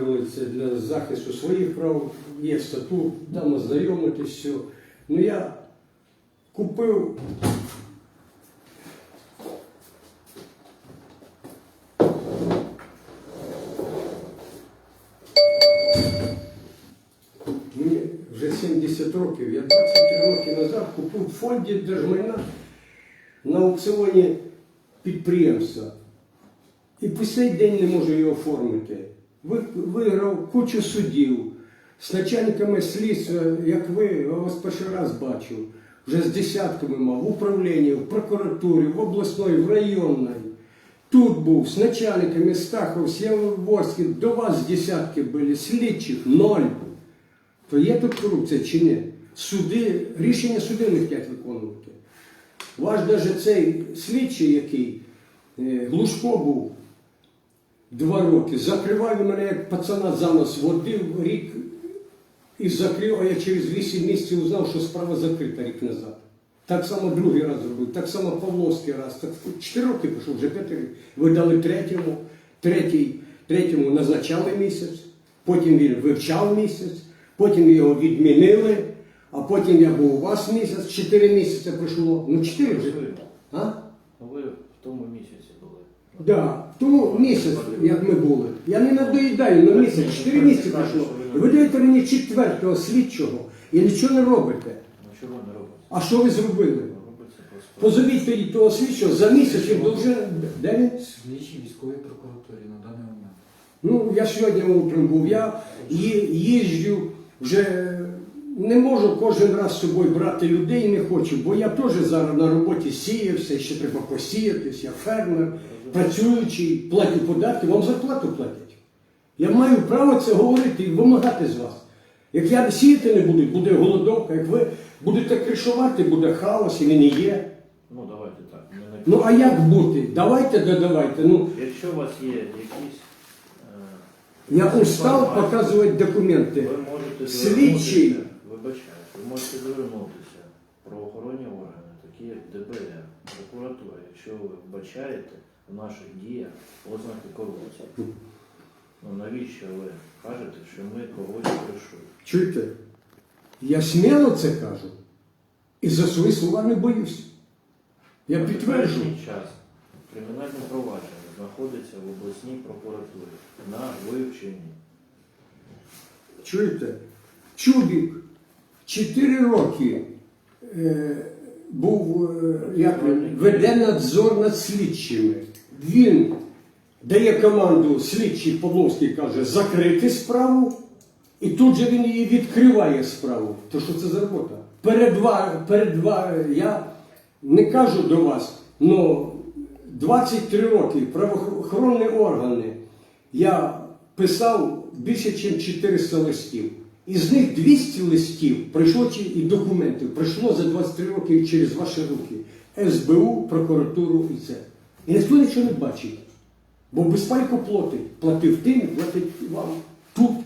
Для захисту своїх прав є статут, там ознайомитись все. Ну я купив. Мені вже 70 років. Я 23 роки назад купив в фонді держмайна на аукціоні підприємства. І по сей день не можу його оформити. Ви- Виграв кучу судів з начальниками слідства, як ви, я вас перший раз бачив, вже з десятками мав, в управлінні, в прокуратурі, в обласної, в районній. Тут був з начальниками Стахов, Сєвоворський, до вас десятки були, слідчих ноль. То є тут корупція чи ні? Суди, рішення суди не хочуть виконувати. Ваш даже цей слідчий, який е, Глушко був два роки, закривав він мене як пацана за нос, водив рік і закрив, а я через вісім місяців узнав, що справа закрита рік назад. Так само другий раз зробив, так само Павловський раз. Так, чотири роки пішов, вже п'ятий рік. Ви дали третьому, третій, третьому назначали місяць, потім він вивчав місяць, потім його відмінили, а потім я був у вас місяць, чотири місяці пройшло. Ну, чотири вже. А? Ви в тому місяці були. Да, тому місяць, як ми були. Я не надоїдаю на місяць, чотири місяці пройшло. І ви даєте мені четвертого слідчого і нічого не робите. А що ви зробили? Позовіть тоді того слідчого за місяць він должен. Де він? Слідчі військової прокуратурі на даний момент. Ну, я сьогодні утром був. Я їжджу вже не можу кожен раз з собою брати людей, не хочу, бо я теж зараз на роботі сіявся, ще треба посіятись, я фермер, працюючий, платю податки, вам зарплату платять. Я маю право це говорити і вимагати з вас. Як я сіяти не буду, буде голодовка, як ви будете кришувати, буде хаос і він і є. Ну давайте так. Ми не- Ну а як бути? Давайте додавайте. Ну, Якщо у вас є якісь е, я устав показувати документи. ви можете Слідчий. звернутися, ви можете звернутися в правоохоронні органи, такі як ДБР, прокуратура, якщо ви вбачаєте в наших діях ознаки корупції. Ну навіщо ви кажете, що ми когось кришуємо? Чуєте? Я сміло це кажу. І за свої слова не боюсь. Я підтверджую. час кримінальне провадження знаходиться в обласній прокуратурі на вивченні. Чуєте? Чубік 4 роки е, був е, як веде надзор над слідчими. Він дає команду слідчий Павловський каже закрити справу, і тут же він її відкриває справу. То що це за робота? Перед ва- перед ва- я не кажу до вас, але 23 роки правоохоронні органи я писав більше, ніж 400 листів. Із них 200 листів прийшло і документів прийшло за 23 роки через ваші руки. СБУ, прокуратуру і це. І ніхто нічого не бачить. Бо безпалько платить. Платив тим, платить вам тут. Ну.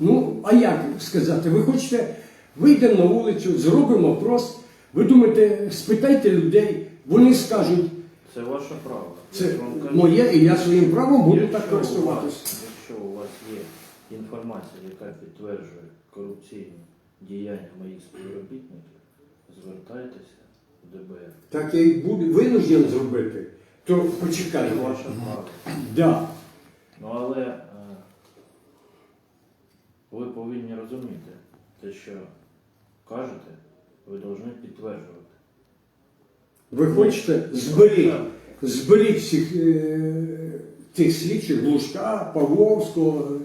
Ну, а як сказати? Ви хочете, вийдемо на вулицю, зробимо опрос. Ви думаєте, спитайте людей, вони скажуть, Це ваше право. це моє, і я своїм правом буду якщо так користуватися. Якщо у вас є інформація, яка підтверджує корупційні діяння моїх співробітників, звертайтеся ДБР. Так я і буду винужден зробити. То почекай. Це ваше право. Да. Ну але е, ви повинні розуміти, те, що кажете, ви повинні підтверджувати. Ви хочете зберіть, зберіть всіх е, тих слідчих Глушка, Павловського,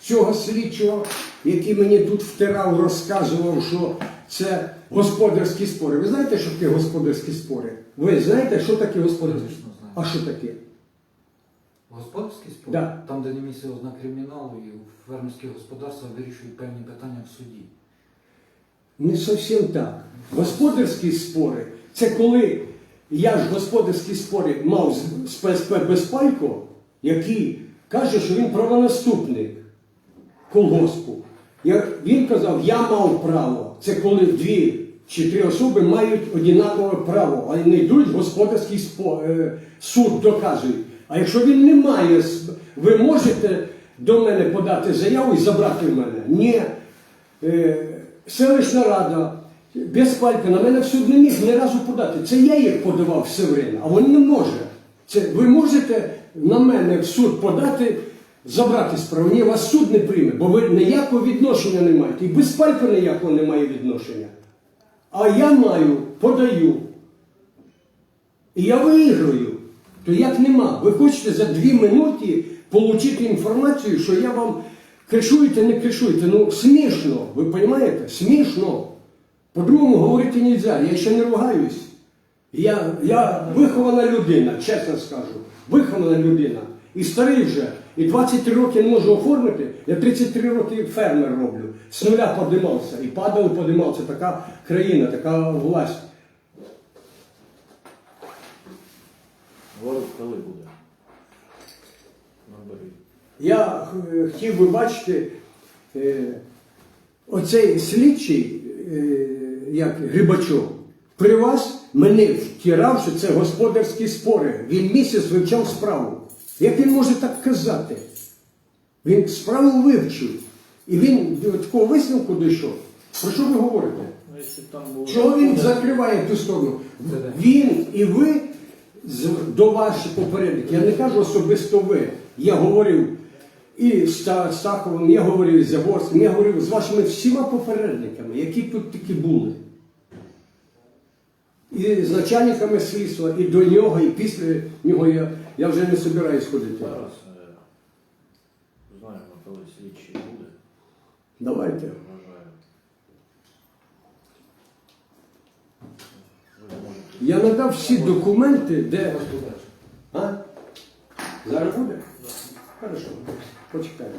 цього слідчого, який мені тут втирав, розказував, що це господарські спори. Ви знаєте, що таке господарські спори? Ви знаєте, що таке господарські Звісно, знаю. А що таке? Господарський спор, Да. там, де не місце ознак криміналу, і фермерські господарства вирішують певні питання в суді. Не зовсім так. Господарські спори це коли я ж господарські спори мав з- з ПСП Безпалько, який каже, що він правонаступник колгоспу. Він казав, я мав право. Це коли дві чи три особи мають однакове право, а не йдуть в господарський спо- е, суд, доказують. А якщо він не має ви можете до мене подати заяву і забрати в мене. Ні. Е, селищна рада без палька на мене в суд не міг ні разу подати. Це я їх подавав все время, а він не може. Це, ви можете на мене в суд подати, забрати справу. Ні, вас суд не прийме, бо ви ніякого відношення не маєте. І без палька ніякого немає відношення. А я маю, подаю. І я виіграю. То як нема? Ви хочете за дві минути отримати інформацію, що я вам кришуєте, не кришуєте. Ну смішно, ви розумієте? Смішно. По-другому говорити не можна. Я ще не ругаюсь. Я, я вихована людина, чесно скажу. Вихована людина. І старий вже. І 23 роки не можу оформити. Я 33 роки фермер роблю. З нуля подимався. І падав, і подимався. Така країна, така власть. Ворог коли буде? Набери. Я е, хотів би бачити е, оцей слідчий, е, як Грибачов, при вас мене втирав, що це господарські спори. Він місяць вивчав справу. Як він може так казати? Він справу вивчив. І він до такого висновку дійшов. Про що ви говорите? Ну. Чого він закриває ту сторону? Він і ви до ваших попередників. Я не кажу особисто ви. Я говорив і з Ста- Стаховим, я говорив з Яворським, я говорив з вашими всіма попередниками, які тут такі були. І з начальниками слідства, і до нього, і після нього я, я вже не собираюсь ходити. Зараз е, знаємо, коли слідчий буде. Давайте. Вважаю. Ви можете. Я надав всі документи, де. А? Зараз буде? Хорошо. Почекаємо.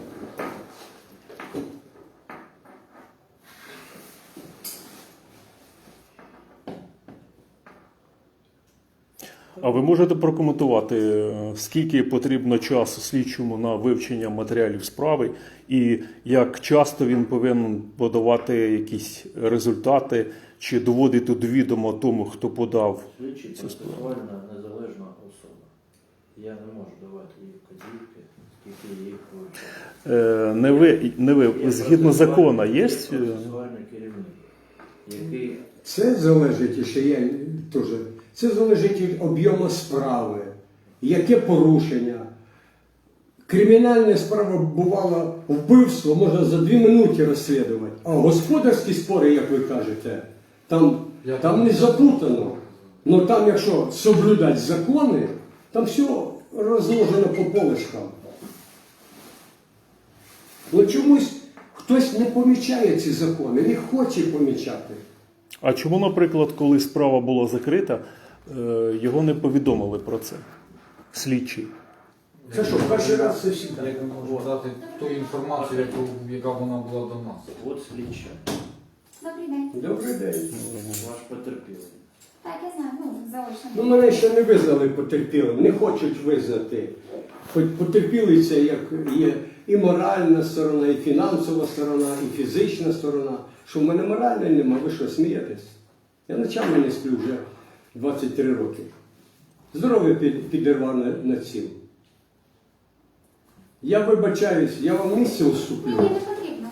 А ви можете прокоментувати, е, скільки потрібно часу слідчому на вивчення матеріалів справи, і як часто він повинен подавати якісь результати чи доводити до відома тому, хто подав? Слідчий процесуальна незалежна особа. Я не можу давати їй вказівки, скільки їх вивчати. Е, Не ви, не ви Є згідно закону, є? процесуальний керівник, який Це залежить, і ще я теж, це залежить від об'єму справи, яке порушення. Кримінальна справа бувала вбивство, можна за дві минути розслідувати. А господарські спори, як ви кажете, там, там не заплутано. Ну там, якщо соблюдати закони, там все розложено по полочкам. Ну чомусь хтось не помічає ці закони, не хоче помічати. А чому, наприклад, коли справа була закрита, його не повідомили про це? Слідчий. Це що, перший раз це всі Я не можу дати ту інформацію, яку, яка вона була до нас. от слідча, Добрий день. Добрий день. ваш потерпілий. Так, я знаю, ну, заочно. Ну, мене ще не визнали потерпілим, не хочуть визнати. Хоч потерпілий це як є і моральна сторона, і фінансова сторона, і фізична сторона. Що в мене моральної нема, ви що, смієтесь? Я ночами не сплю вже 23 роки. Здоров'я під- підірвав на, на. Я вибачаюсь, я вам місце уступлю. ні, не потрібно.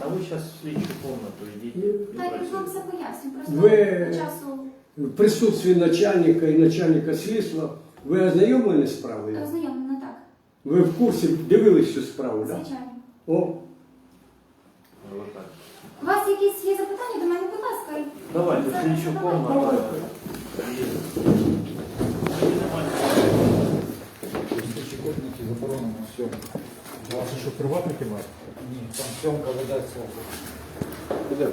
А ви зараз в слідчу комнату йдіть Так, я вам все поясню. Просто Ви- часу В присутстві начальника і начальника слідства ви ознайомлені з справою? роззнайомлено так. Ви в курсі дивились цю справу, так? Звичайно. О, Отак. У вас якісь є запитання до мене, будь ласка. Давайте слідчу комнату. Копники заборонено сьомка. Це що, приватники мають? Ні, там сьомка ведеться. Іде.